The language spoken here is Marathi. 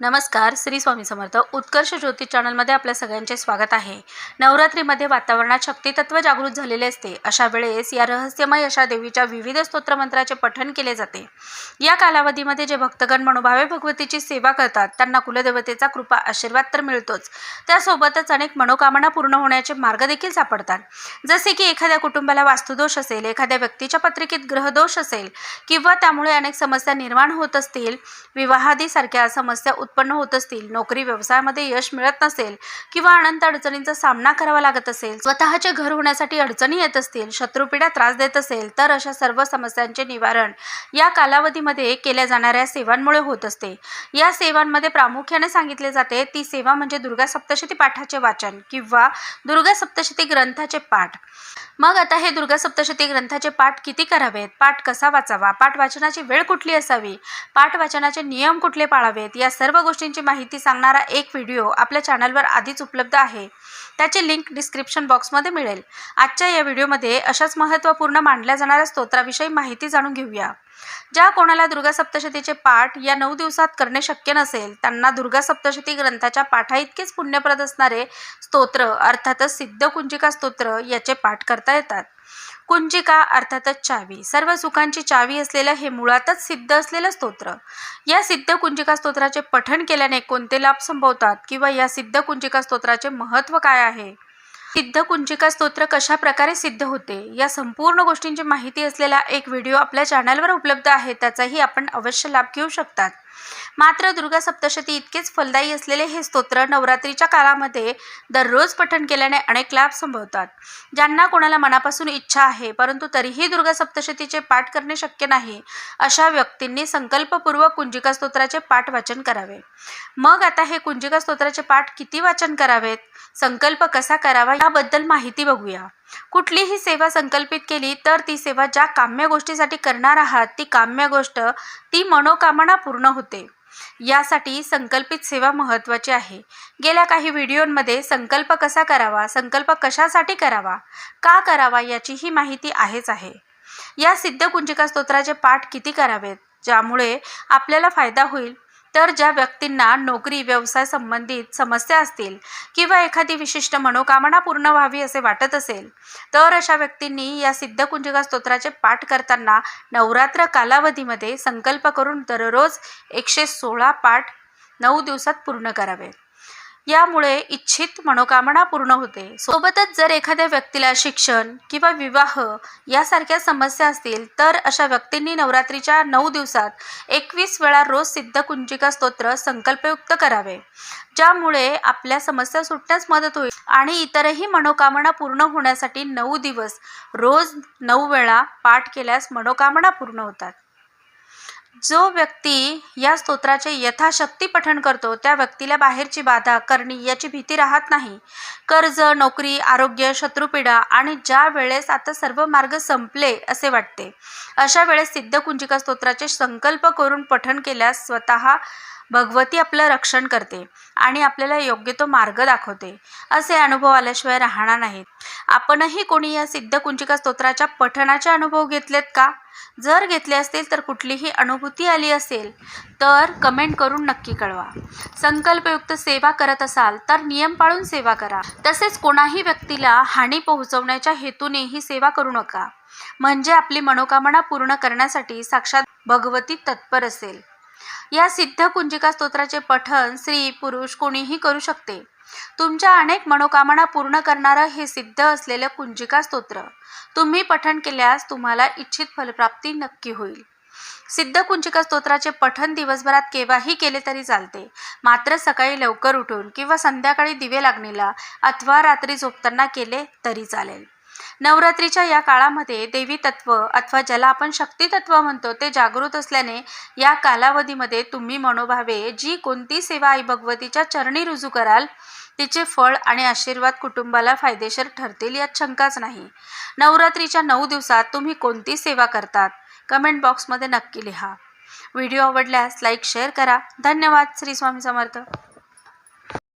नमस्कार श्री स्वामी समर्थ. उत्कर्ष ज्योतिष चॅनलमध्ये आपल्या सगळ्यांचे स्वागत आहे. नवरात्रीमध्ये वातावरणात शक्तितत्व जागृत झालेले असते. अशा वेळेस या रहस्यमय अशा देवीच्या विविध स्तोत्रमंत्राचे पठण केले जाते. या कालावधीमध्ये जे भक्तगण मनोभावे भगवतीची सेवा करतात त्यांना कुलदेवतेचा कृपा आशीर्वाद तर मिळतोच. त्यासोबतच अनेक मनोकामना पूर्ण होण्याचे मार्ग देखील सापडतात. जसे की एखाद्या कुटुंबाला वास्तुदोष असेल एखाद्या व्यक्तीच्या पत्रिकेत ग्रहदोष असेल किंवा त्यामुळे अनेक समस्या निर्माण होत असतील विवाहादीसारख्या समस्या उत्पन्न होत असतील नोकरी व्यवसायामध्ये यश मिळत नसेल किंवा अनंत अडचणींचा सामना करावा लागत असेल स्वतःचे घर होण्यासाठी अडचणी येत असतील शत्रुपीडा त्रास देत असेल तर अशा सर्व समस्यांचे निवारण या कालावधीमध्ये केल्या जाणाऱ्या सेवांमुळे होत असते. या सेवांमध्ये प्रामुख्याने सांगितले जाते ती सेवा म्हणजे दुर्गा सप्तशती पाठाचे वाचन किंवा दुर्गा सप्तशती ग्रंथाचे पाठ. मग आता हे दुर्गा सप्तशती ग्रंथाचे पाठ किती करावेत? पाठ कसा वाचावा? पाठ वाचनाची वेळ कुठली असावी? पाठ वाचनाचे नियम कुठले पाळावेत? या सर्व गोष्टींची माहिती सांगणारा एक व्हिडिओ आपल्या चॅनलवर आधीच उपलब्ध आहे. त्याची लिंक डिस्क्रिप्शन बॉक्समध्ये मिळेल. आजच्या या व्हिडिओमध्ये अशाच महत्त्वपूर्ण मांडल्या जाणाऱ्या स्तोत्राविषयी माहिती जाणून घेऊया. ज्या कोणाला दुर्गा सप्तशतीचे पाठ या नऊ दिवसात करणे शक्य नसेल त्यांना दुर्गा सप्तशती ग्रंथाच्या पाठा इतकेच पुण्यप्रद असणारे स्तोत्र अर्थातच सिद्ध कुंजिका स्तोत्र याचे पाठ करता येतात. कुंजिका अर्थातच चावी. सर्व सुखांची चावी असलेलं हे मुळातच सिद्ध असलेलं स्तोत्र. या सिद्ध कुंजिका स्तोत्राचे पठण केल्याने कोणते लाभ संभवतात? किंवा या सिद्ध कुंजिका स्तोत्राचे महत्त्व काय आहे? सिद्ध कुंजिका स्तोत्र कशा प्रकारे सिद्ध होते? या संपूर्ण गोष्टींची माहिती असलेला एक व्हिडिओ आपल्या चॅनलवर उपलब्ध आहे त्याचाही आपण अवश्य लाभ घेऊ शकतात. मात्र दुर्गा सप्तशती इतकेच फलदायी असलेले हे स्तोत्र नवरात्रीच्या काळामध्ये दररोज पठण केल्याने अनेक लाभ संभवतात. ज्यांना कोणाला मनापासून इच्छा आहे परंतु तरीही दुर्गा सप्तशतीचे पाठ करणे शक्य नाही अशा व्यक्तींनी संकल्पपूर्वक कुंजिका स्तोत्राचे पाठ वाचन करावे. मग आता हे कुंजिका स्तोत्राचे पाठ किती वाचन करावेत? संकल्प कसा करावा? याबद्दल माहिती बघूया. कुठलीही सेवा संकल्पित केली तर ती सेवा ज्या काम्य गोष्टीसाठी करणार आहात ती काम्य गोष्ट ती मनोकामना पूर्ण होते. यासाठी संकल्पित सेवा महत्त्वाची आहे. गेल्या काही व्हिडिओंमध्ये संकल्प कसा करावा संकल्प कशासाठी करावा का करावा याची ही माहिती आहेच आहे. या सिद्ध कुंजिका स्तोत्राचे पाठ किती करावेत ज्यामुळे आपल्याला फायदा होईल? तर ज्या व्यक्तींना नोकरी व्यवसाय संबंधित समस्या असतील किंवा एखादी विशिष्ट मनोकामना पूर्ण व्हावी असे वाटत असेल तर अशा व्यक्तींनी या सिद्धकुंजिका स्तोत्राचे पाठ करताना नवरात्र कालावधीमध्ये संकल्प करून दररोज एकशे सोळा पाठ नऊ दिवसात पूर्ण करावे. यामुळे इच्छित मनोकामना पूर्ण होते. सोबतच जर एखाद्या व्यक्तीला शिक्षण किंवा विवाह यासारख्या समस्या असतील तर अशा व्यक्तींनी नवरात्रीच्या नऊ दिवसात एकवीस वेळा रोज सिद्ध कुंजिका स्तोत्र संकल्पयुक्त करावे ज्यामुळे आपल्या समस्या सुटण्यास मदत होईल आणि इतरही मनोकामना पूर्ण होण्यासाठी नऊ दिवस रोज नऊ वेळा पाठ केल्यास मनोकामना पूर्ण होतात. जो व्यक्ती या स्तोत्राचे यथाशक्ती पठण करतो त्या व्यक्तीला बाहेरची बाधा करणी याची भीती राहत नाही. कर्ज नोकरी आरोग्य शत्रुपीडा आणि ज्या वेळेस आता सर्व मार्ग संपले असे वाटते. अशा वेळेस सिद्ध कुंजिका स्तोत्राचे संकल्प करून पठण केल्यास स्वतः भगवती आपलं रक्षण करते आणि आपल्याला योग्य तो मार्ग दाखवते. असे अनुभव आल्याशिवाय राहणार नाहीत. आपणही कोणी या सिद्ध कुंजिका स्तोत्राच्या पठणाचे अनुभव घेतलेत का? जर घेतले असतील तर कुठलीही अनुभूती आली असेल तर कमेंट करून नक्की कळवा. संकल्पयुक्त सेवा करत असाल तर नियम पाळून सेवा करा. तसेच कोणाही व्यक्तीला हानी पोहोचवण्याच्या हेतूने ही सेवा करू नका. म्हणजे आपली मनोकामना पूर्ण करण्यासाठी साक्षात भगवती तत्पर असेल. या सिद्ध कुंजिका स्तोत्राचे पठन स्त्री पुरुष कोणीही करू शकते. तुमच्या अनेक मनोकामना पूर्ण करणारं हे सिद्ध असलेलं कुंजिका स्तोत्र. तुम्ही पठण केल्यास तुम्हाला इच्छित फलप्राप्ती नक्की होईल. सिद्ध कुंजिका स्तोत्राचे पठण दिवसभरात केव्हाही केले तरी चालते. मात्र सकाळी लवकर उठून किंवा संध्याकाळी दिवे लागणीला अथवा रात्री झोपताना केले तरी चालेल. नवरात्रीच्या या काळामध्ये देवी तत्व अथवा ज्याला आपण शक्ती तत्व म्हणतो ते जागृत असल्याने या कालावधीमध्ये तुम्ही मनोभावे जी कोणती सेवा आई भगवतीच्या चरणी रुजू कराल तिचे फळ आणि आशीर्वाद कुटुंबाला फायदेशीर ठरतील यात शंकाच नाही. नवरात्रीच्या नऊ दिवसात तुम्ही कोणती सेवा करतात? कमेंट बॉक्समध्ये नक्की लिहा. व्हिडिओ आवडल्यास लाईक शेअर करा. धन्यवाद. श्री स्वामी समर्थ.